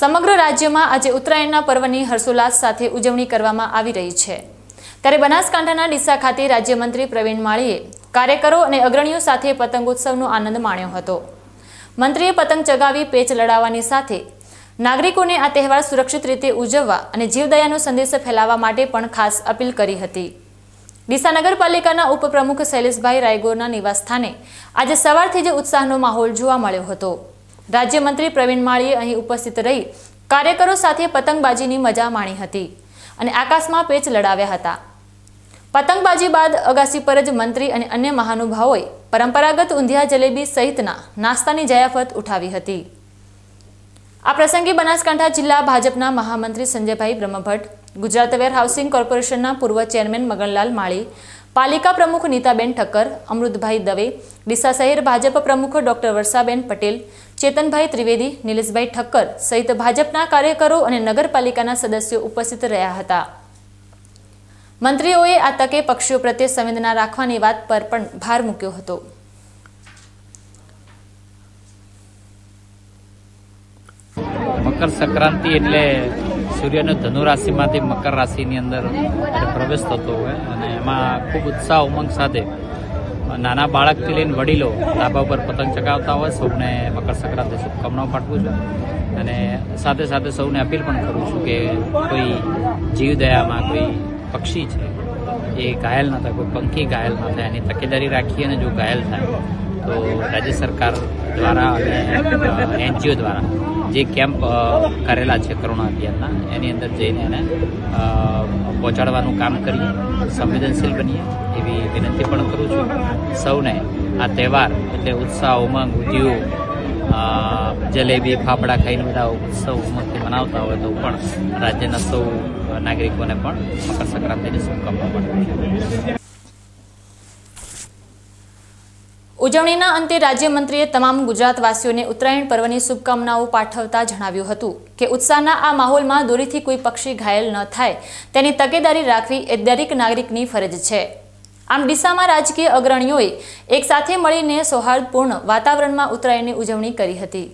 સમગ્ર રાજ્યમાં આજે ઉત્તરાયણના પર્વની હર્ષોલ્લાસ સાથે ઉજવણી કરવામાં આવી રહી છે. ત્યારે બનાસકાંઠાના ડીસા ખાતે રાજ્યમંત્રી પ્રવીણ માળીએ કાર્યકરો અને અગ્રણીઓ સાથે પતંગોત્સવનો આનંદ માણ્યો હતો. મંત્રીએ પતંગ ચગાવી પેચ લડાવવાની સાથે નાગરિકોને આ તહેવાર સુરક્ષિત રીતે ઉજવવા અને જીવદયાનો સંદેશ ફેલાવવા માટે પણ ખાસ અપીલ કરી હતી. ડીસા નગરપાલિકાના ઉપપ્રમુખ શૈલેષભાઈ રાયગોરના નિવાસસ્થાને આજે સવારથી જ ઉત્સાહનો માહોલ જોવા મળ્યો હતો. રાજ્યમંત્રી પ્રવીણ માળીએ અહીં ઉપસ્થિત રહી કાર્યકરો સાથે પતંગબાજીની મજા માણી હતી અને આકાશમાં પેચ લડાવ્યા હતા. પતંગબાજી બાદ અગાસી પર જ મંત્રી અને અન્ય મહાનુભાવોએ પરંપરાગત ઊંધિયા જલેબી સહિતના નાસ્તાની જયાફત ઉઠાવી હતી. આ પ્રસંગે બનાસકાંઠા જિલ્લા ભાજપના મહામંત્રી સંજયભાઈ બ્રહ્મભટ્ટ, ગુજરાત વેર હાઉસિંગ કોર્પોરેશનના પૂર્વ ચેરમેન મગનલાલ માળી પાલિકા પ્રમુખ નીતાબેન ઠક્કર, અમૃતભાઈ દવે, ડીસા શહેર ભાજપ પ્રમુખ ડોક્ટર વર્ષાબેન પટેલ, ચેતનભાઈ ત્રિવેદી, નિલેશભાઈ ઠક્કર સહિત ભાજપના કાર્યકરો અને નગરપાલિકાના સદસ્યો ઉપસ્થિત રહ્યા હતા. મંત્રીઓએ આ તકે પક્ષીઓ પ્રત્યે સંવેદના રાખવાની વાત પર પણ ભાર મૂક્યો હતો. મકર સંક્રાંતિ એટલે સૂર્યનો ધનુ રાશિમાંથી મકર રાશિની અંદર પ્રવેશ થતો હોય અને એમાં ખૂબ ઉત્સાહ ઉમંગ સાથે નાના બાળકથી લઈને વડીલો ધાબા ઉપર પતંગ ચગાવતા હોય, સૌને મકર સંક્રાંતિ શુભકામનાઓ પાઠવું છું. અને સાથે સાથે સૌને અપીલ પણ કરું છું કે કોઈ જીવદયામાં કોઈ પક્ષી છે, એ ઘાયલ ન થાય, કોઈ પંખી ઘાયલ ન થાય, એની તકેદારી રાખીએ અને જો ઘાયલ થાય તો રાજ્ય સરકાર દ્વારા અને એનજીઓ દ્વારા જે કેમ્પ કરેલા છે કરુણા અભિયાનના, એની અંદર જઈને એને પહોંચાડવાનું કામ કરીએ, સંવેદનશીલ બનીએ એવી વિનંતી પણ કરું છું. સૌને આ તહેવાર એટલે ઉત્સાહ, ઉમંગ ઉદ્યોગ જલેબી, ફાફડા ખાઈને બધા ઉત્સવ ઉમંગથી મનાવતા હોય તો પણ રાજ્યના સૌ નાગરિકોને પણ મકર સંક્રાંતિની શુભકામના પાઠવું છું ઉજવણીના અંતે રાજ્યમંત્રીએ તમામ ગુજરાતવાસીઓને ઉત્તરાયણ પર્વની શુભકામનાઓ પાઠવતા જણાવ્યું હતું કે ઉત્સાહના આ માહોલમાં દોરીથી કોઈ પક્ષી ઘાયલ ન થાય. તેની તકેદારી રાખવી એ દરેક નાગરિકની ફરજ છે. આમ ડીસામાં રાજકીય અગ્રણીઓએ એકસાથે મળીને સૌહાર્દપૂર્ણ વાતાવરણમાં ઉત્તરાયણની ઉજવણી કરી હતી.